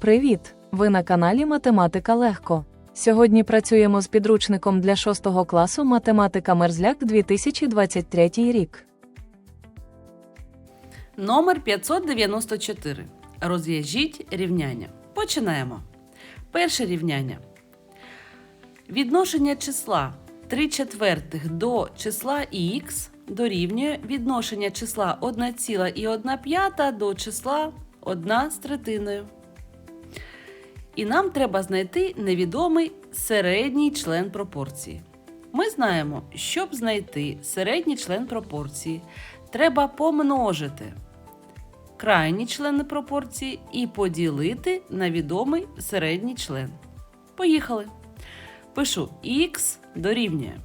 Привіт! Ви на каналі Математика Легко. Сьогодні працюємо з підручником для 6 класу Математика Мерзляк 2023 рік. Номер 594. Розв'яжіть рівняння. Починаємо. Перше рівняння. Відношення числа 3 четвертих до числа х дорівнює відношення числа 1,1 до числа 1 з третиною. І нам треба знайти невідомий середній член пропорції. Ми знаємо, щоб знайти середній член пропорції, треба помножити крайні члени пропорції і поділити на відомий середній член. Поїхали. Пишу х дорівнює.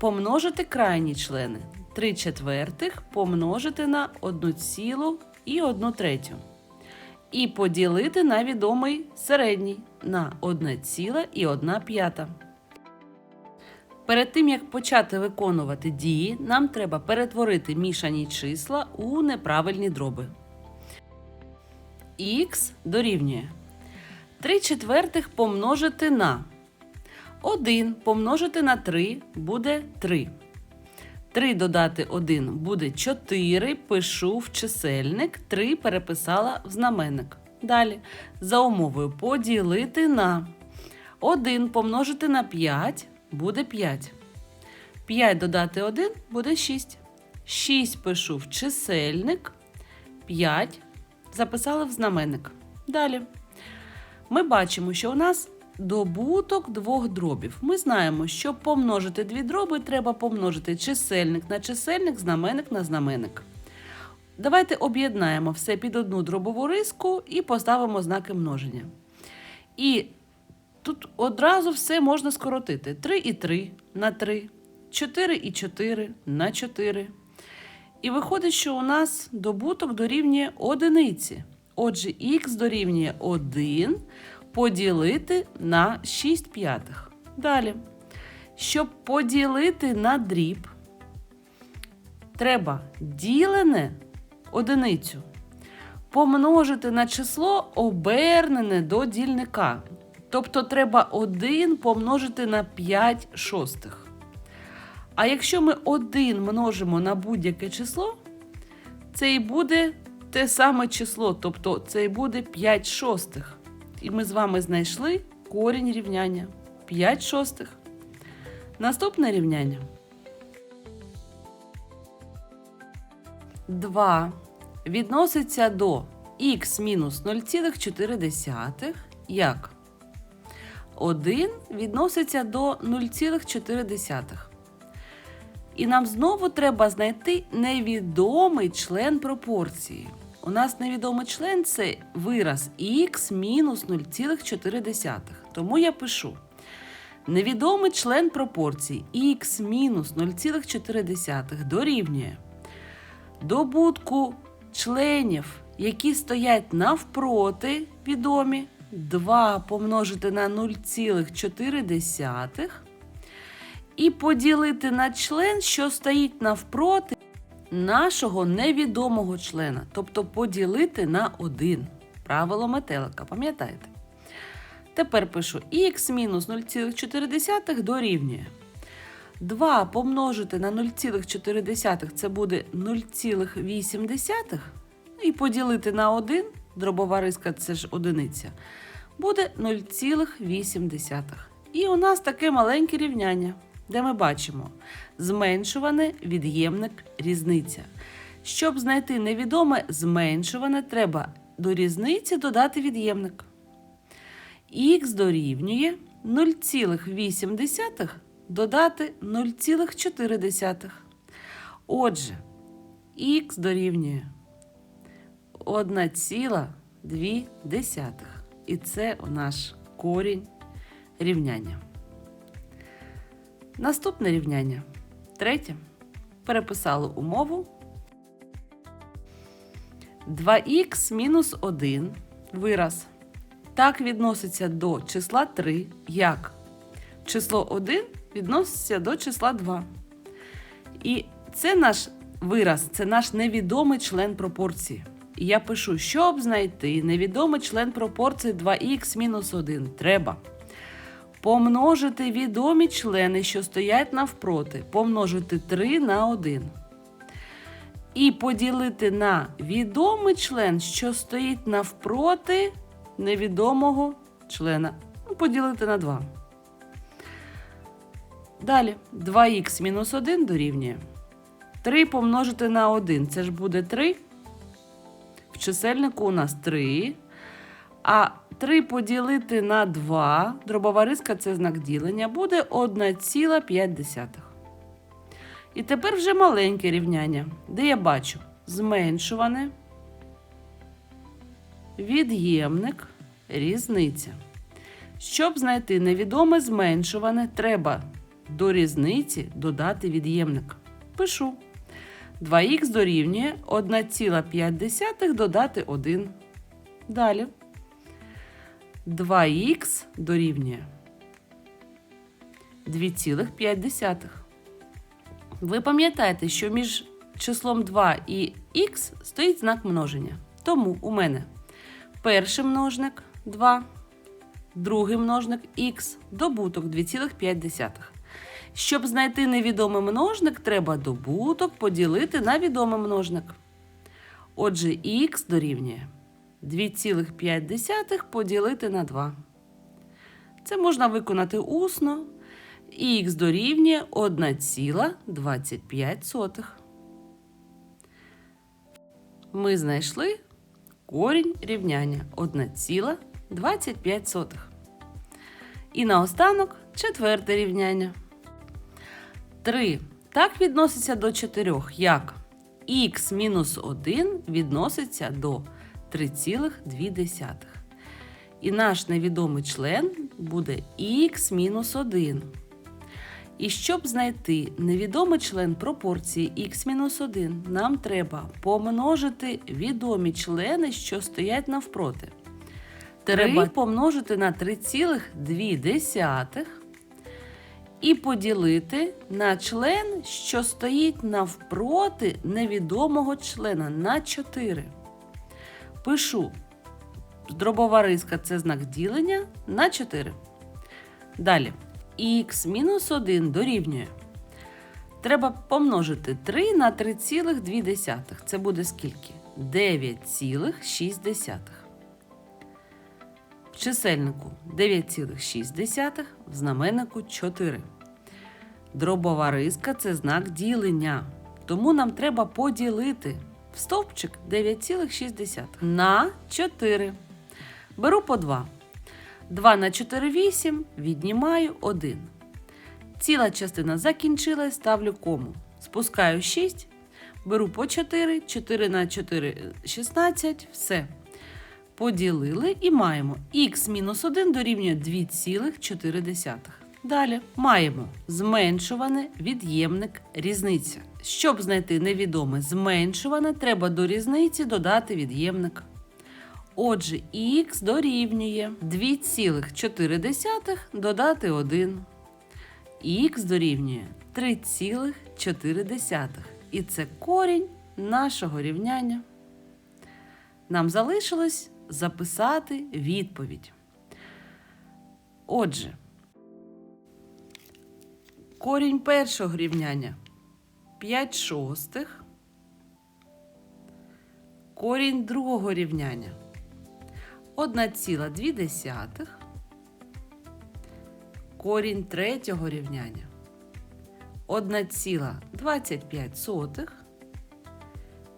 Помножити крайні члени 3 четвертих помножити на 1 цілу і 1 третю. І поділити на відомий середній на 1 ціла і 1 п'ята. Перед тим як почати виконувати дії, нам треба перетворити мішані числа у неправильні дроби. Х дорівнює 3 четвертих помножити на 1 помножити на 3 буде 3. 3 додати 1 буде 4. Пишу в чисельник, 3 переписала в знаменник. Далі за умовою поділити на 1 помножити на 5 буде 5. 5 додати 1 буде 6. 6 пишу в чисельник, 5 записала в знаменник. Далі. Ми бачимо, що у нас добуток двох дробів. Ми знаємо, щоб помножити дві дроби, треба помножити чисельник на чисельник, знаменник на знаменник. Давайте об'єднаємо все під одну дробову риску і поставимо знаки множення. І тут одразу все можна скоротити. 3 і 3 на 3, 4 і 4 на 4. І виходить, що у нас добуток дорівнює одиниці. Отже, х дорівнює 1 поділити на 6 п'ятих. Далі. Щоб поділити на дріб, треба ділене одиницю помножити на число обернене до дільника. Тобто треба 1 помножити на 5 шостих. А якщо ми 1 множимо на будь-яке число, це і буде те саме число, тобто це і буде 5 шостих. І ми з вами знайшли корінь рівняння 5 шостих. Наступне рівняння. 2 відноситься до х мінус 0,4 як 1 відноситься до 0,4. І нам знову треба знайти невідомий член пропорції. У нас невідомий член це вираз х мінус 0,4. Тому я пишу. Невідомий член пропорції х мінус 0,4 дорівнює добутку членів, які стоять навпроти відомі, 2 помножити на 0,4 і поділити на член, що стоїть навпроти нашого невідомого члена. Тобто поділити на 1. Правило метелика, пам'ятаєте? Тепер пишу х мінус 0,4 дорівнює. 2 помножити на 0,4 це буде 0,8. І поділити на 1, дробова риска це ж одиниця, буде 0,8. І у нас таке маленьке рівняння, де ми бачимо зменшуване від'ємник різниця. Щоб знайти невідоме зменшуване, треба до різниці додати від'ємник. Х дорівнює 0,8 додати 0,4. Отже, х дорівнює 1,2. І це наш корінь рівняння. Наступне рівняння. Третє. Переписали умову. 2х мінус 1 вираз. Так відноситься до числа 3, як число 1 відноситься до числа 2. І це наш вираз, це наш невідомий член пропорції. І я пишу, щоб знайти невідомий член пропорції 2х мінус 1. Треба помножити відомі члени, що стоять навпроти, помножити 3 на 1. І поділити на відомий член, що стоїть навпроти невідомого члена. Ну, поділити на 2. Далі 2х мінус 1 дорівнює 3 помножити на 1. Це ж буде 3. В чисельнику у нас 3. А 3 поділити на 2, дробова риска це знак ділення, буде 1,5. І тепер вже маленьке рівняння, де я бачу зменшуване, від'ємник, різниця. Щоб знайти невідоме зменшуване, треба до різниці додати від'ємник. Пишу. 2х дорівнює 1,5 додати 1. Далі. 2х дорівнює 2,5. Ви пам'ятаєте, що між числом 2 і х стоїть знак множення. Тому у мене перший множник 2, другий множник х, добуток 2,5. Щоб знайти невідомий множник, треба добуток поділити на відомий множник. Отже, х дорівнює 2,5 поділити на 2. Це можна виконати усно. І х дорівнює 1,25. Ми знайшли корінь рівняння 1,25. І наостанок четверте рівняння. 3 так відноситься до 4, як х мінус 1 відноситься до 3,2. І наш невідомий член буде х-1. І щоб знайти невідомий член пропорції х-1, нам треба помножити відомі члени, що стоять навпроти. 3 Треба- помножити на 3,2 і поділити на член, що стоїть навпроти невідомого члена на 4. Пишу дробова риска це знак ділення на 4. Далі х мінус 1 дорівнює. Треба помножити 3 на 3,2. Це буде скільки? 9,6. В чисельнику 9,6, в знаменнику 4. Дробова риска це знак ділення. Тому нам треба поділити стовпчик 9,6 на 4. Беру по 2. 2 на 4 8, віднімаю 1. Ціла частина закінчилась, ставлю кому. Спускаю 6, беру по 4, 4 на 4 16, все. Поділили і маємо х мінус 1 дорівнює 2,4. Далі маємо зменшуване від'ємник різниця. Щоб знайти невідоме зменшуване, треба до різниці додати від'ємник. Отже, х дорівнює 2,4 додати 1. Х дорівнює 3,4. І це корінь нашого рівняння. Нам залишилось записати відповідь. Отже, корінь першого рівняння 5 шостих. Корінь другого рівняння 1,2. Корінь третього рівняння 1,25.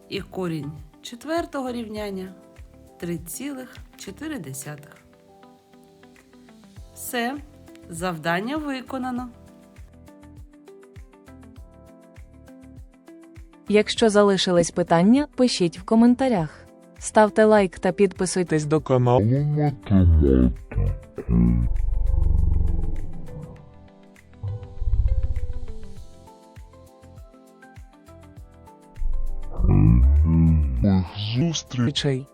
І корінь четвертого рівняння 3,4. Все, завдання виконано. Якщо залишились питання, пишіть в коментарях. Ставте лайк та підписуйтесь до каналу зустрічей.